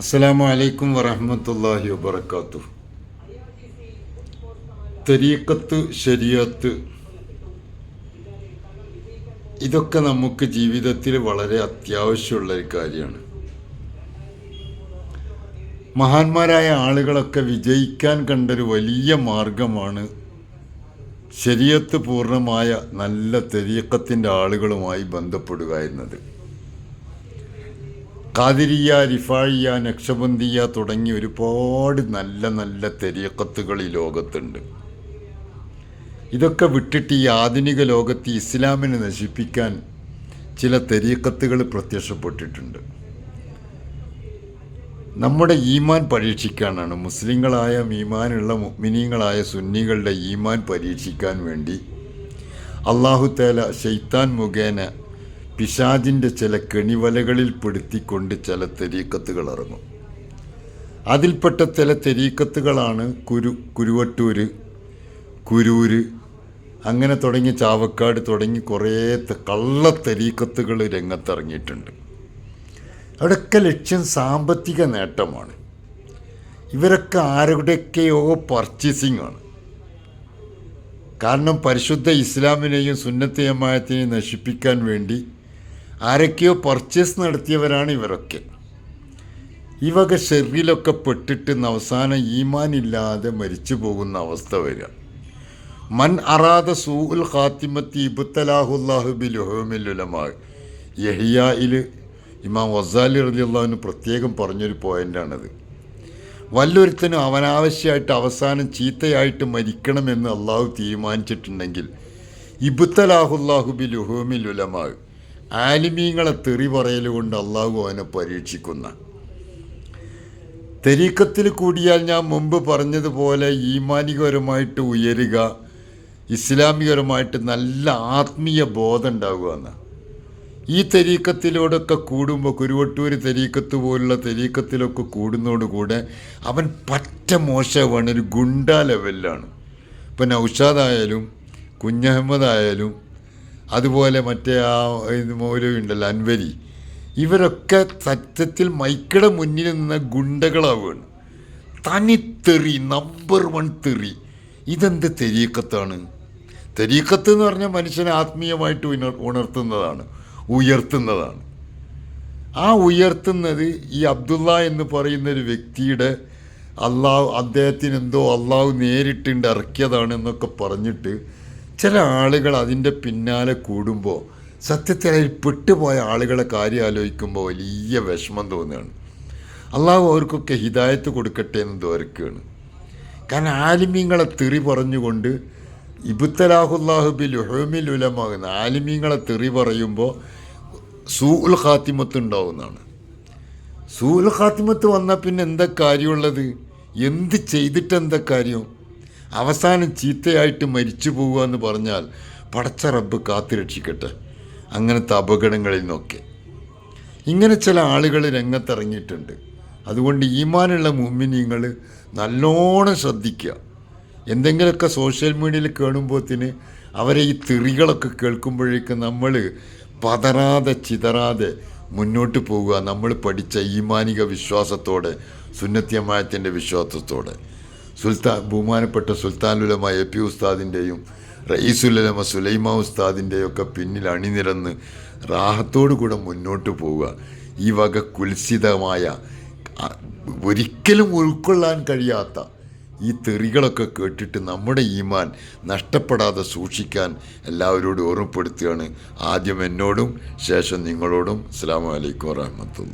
അസ്സലാമു അലൈക്കും വറഹമത്തല്ലാഹി വബർക്കാത്തു തരീക്കത്ത് ശരിയത്ത് ഇതൊക്കെ നമുക്ക് ജീവിതത്തിൽ വളരെ അത്യാവശ്യമുള്ള ഒരു കാര്യമാണ്. മഹാന്മാരായ ആളുകളൊക്കെ വിജയിക്കാൻ കണ്ടൊരു വലിയ മാർഗമാണ് ശരിയത്ത് പൂർണമായ നല്ല തെരീക്കത്തിന്റെ ആളുകളുമായി ബന്ധപ്പെടുക എന്നത്. കാതിരിയ റിഫായിയ നക്ഷബന്ദിയ തുടങ്ങി ഒരുപാട് നല്ല നല്ല തെരീക്കത്തുകൾ ഈ ലോകത്തുണ്ട്. ഇതൊക്കെ വിട്ടിട്ട് ഈ ആധുനിക ലോകത്ത് ഇസ്ലാമിനെ നശിപ്പിക്കാൻ ചില തെരീക്കത്തുകൾ പ്രത്യക്ഷപ്പെട്ടിട്ടുണ്ട്. നമ്മുടെ ഈമാൻ പരീക്ഷിക്കാനാണ്. മുസ്ലിങ്ങളായ ഈമാനുള്ള മുഅ്മിനീങ്ങളായ സുന്നികളുടെ ഈമാൻ പരീക്ഷിക്കാൻ വേണ്ടി അള്ളാഹു തേല ഷെയ്ത്താൻ മുഖേന പിശാജിന്റെ ചില കെണിവലകളിൽ പെടുത്തിക്കൊണ്ട് ചില തെരീക്കത്തുകൾ ഇറങ്ങും. അതിൽപ്പെട്ട ചില തെരീക്കത്തുകളാണ് കുരു കുരുവട്ടൂര് കുരൂര് അങ്ങനെ തുടങ്ങി ചാവക്കാട് തുടങ്ങി കുറേ കള്ള കള്ളത്തെരീക്കത്തുകൾ രംഗത്തിറങ്ങിയിട്ടുണ്ട്. അവിടെയൊക്കെ ലക്ഷ്യം സാമ്പത്തിക നേട്ടമാണ്. ഇവരൊക്കെ ആരുടെയൊക്കെയോ പർച്ചേസിംഗ് ആണ് കാരണം പരിശുദ്ധ ഇസ്ലാമിനെയും സുന്നത്തയമായത്തിനെയും നശിപ്പിക്കാൻ വേണ്ടി ആരൊക്കെയോ പർച്ചേസ് നടത്തിയവരാണ് ഇവരൊക്കെ. ഈ വക ഷെറിലൊക്കെ പെട്ടിട്ട് അവസാനം ഈമാനില്ലാതെ മരിച്ചു പോകുന്ന അവസ്ഥ വരിക. മൻ അറാദ സൂഉൽ ഖാത്തിമത്തി ഇബുത്തലാഹുല്ലാഹു ബിലുഹമിലുലമാ യഹിയായിൽ ഇമാം വസാലി റലിയുള്ളവന് പ്രത്യേകം പറഞ്ഞൊരു പോയിന്റാണത് വല്ലൊരുത്തനും അവനാവശ്യമായിട്ട് അവസാനം ചീത്തയായിട്ട് മരിക്കണമെന്ന് അള്ളാഹു തീരുമാനിച്ചിട്ടുണ്ടെങ്കിൽ ഇബുത്തലാഹുല്ലാഹു ബി ലുഹൂമിൽ ഉലമാ. ആലിമീങ്ങളെ തെറി പറയലുകൊണ്ട് അള്ളാഹു അവനെ പരീക്ഷിക്കുന്ന. തെരീക്കത്തിൽ കൂടിയാൽ ഞാൻ മുമ്പ് പറഞ്ഞതുപോലെ ഈമാനികപരമായിട്ട് ഉയരുക ഇസ്ലാമികപരമായിട്ട് നല്ല ആത്മീയ ബോധം ഉണ്ടാവുക ഈ തെരീക്കത്തിലൂടെയൊക്കെ കൂടുമ്പോൾ കുരുവട്ടൂർ തെരീക്കത്ത് പോലുള്ള തെരീക്കത്തിലൊക്കെ കൂടുന്നതോടുകൂടെ അവൻ പറ്റ മോശമാണ് ഒരു ഗുണ്ട ലെവലിലാണ് ഇപ്പം നൗഷാദായാലും കുഞ്ഞഹമ്മദ് ആയാലും അതുപോലെ മറ്റേ ആ ഉണ്ടല്ലോ അൻവരി. ഇവരൊക്കെ സത്യത്തിൽ മൈക്കയുടെ മുന്നിൽ നിന്ന ഗുണ്ടകളാവുകയാണ്. തനിത്തെറി തെറി നമ്പർ വൺ തെറി. ഇതെന്ത് തെരീക്കത്താണ്? തെരീക്കത്ത് എന്ന് പറഞ്ഞാൽ മനുഷ്യനെ ആത്മീയമായിട്ട് ഉണർ ഉണർത്തുന്നതാണ് ഉയർത്തുന്നതാണ്. ആ ഉയർത്തുന്നത് ഈ അബ്ദുള്ള എന്ന് പറയുന്ന ഒരു വ്യക്തിയുടെ അള്ളാഹു അദ്ദേഹത്തിന് എന്തോ അള്ളാഹു നേരിട്ടുണ്ട് ഇറക്കിയതാണ് എന്നൊക്കെ പറഞ്ഞിട്ട് ചില ആളുകൾ അതിന്റെ പിന്നാലെ കൂടുമ്പോൾ സത്യത്തിൽ അതിൽ പെട്ടുപോയ ആളുകളെ കാര്യം ആലോചിക്കുമ്പോൾ വലിയ വിഷമം തോന്നുകയാണ്. അള്ളാഹു അവർക്കൊക്കെ ഹിദായത്ത് കൊടുക്കട്ടെ എന്ന് ദോരക്കുകയാണ് കാരണം ആലിമീങ്ങളെ തെറി പറഞ്ഞുകൊണ്ട് ഇബുത്തലാഹുല്ലാഹുബിൽ ഹുമിൽ ഉലമാകുന്ന ആലിമീങ്ങളെ തെറി പറയുമ്പോൾ സൂ ഉൽ ഖാത്തിമത്ത് ഉണ്ടാവുന്നതാണ്. സൂഉൽ ഖാത്തിമത്ത് വന്നാൽ പിന്നെ എന്താ കാര്യമുള്ളത്? എന്ത് ചെയ്തിട്ട് എന്താ കാര്യം? അവസാനം ചീത്തയായിട്ട് മരിച്ചു പോകുക എന്ന് പറഞ്ഞാൽ പടച്ച റബ്ബ് കാത്തു രക്ഷിക്കട്ടെ. അങ്ങനത്തെ അപകടങ്ങളിൽ നിന്നൊക്കെ. ഇങ്ങനെ ചില ആളുകൾ രംഗത്തിറങ്ങിയിട്ടുണ്ട്. അതുകൊണ്ട് ഈമാനുള്ള മുമ്മിനിങ്ങൾ നല്ലോണം ശ്രദ്ധിക്കുക. എന്തെങ്കിലുമൊക്കെ സോഷ്യൽ മീഡിയയിൽ കാണുമ്പോഴത്തിന് അവരെ ഈ തെറികളൊക്കെ കേൾക്കുമ്പോഴേക്ക് നമ്മൾ പതറാതെ ചിതറാതെ മുന്നോട്ട് പോവുക. നമ്മൾ പഠിച്ച ഈമാനിക വിശ്വാസത്തോടെ സുന്നത്യമായത്തിന്റെ വിശ്വാസത്തോടെ. സുൽത്താൻ ബഹുമാനപ്പെട്ട സുൽത്താനുലമ എ പി ഉസ്താദിന്റെയും റയീസുലമ സുലൈമ ഉസ്താദിന്റെയും ഒക്കെ പിന്നിൽ അണിനിരന്ന് റാഹത്തോടു കൂടെ മുന്നോട്ട് പോവുക. ഈ വക കുൽസിതമായ ഒരിക്കലും ഉൾക്കൊള്ളാൻ കഴിയാത്ത ഈ തെറികളൊക്കെ കേട്ടിട്ട് നമ്മുടെ ഈമാൻ നഷ്ടപ്പെടാതെ സൂക്ഷിക്കാൻ എല്ലാവരോടും ഓർമ്മപ്പെടുത്തുകയാണ്. ആദ്യം എന്നോടും ശേഷം നിങ്ങളോടും. അസ്സാം വലൈക്കും വാഹമത്തുള്ള